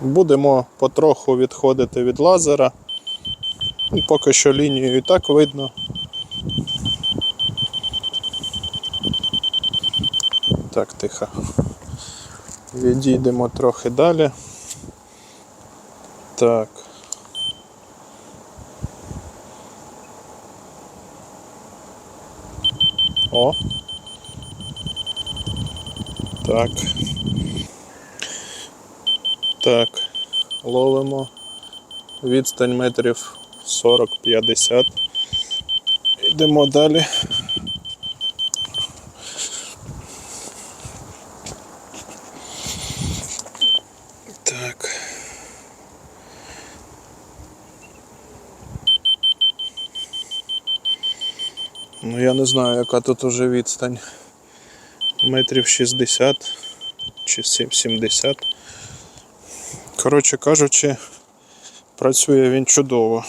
Будемо потроху відходити від лазера. Ну, Поки що лінію і так видно. Так, тихо. Відійдемо трохи далі. Так. О. Так. Так. Ловимо. Відстань метрів 40-50. Йдемо далі. Так. Ну я не знаю, яка тут уже відстань. Метрів 60 чи 7- 70. Коротше кажучи, працює він чудово.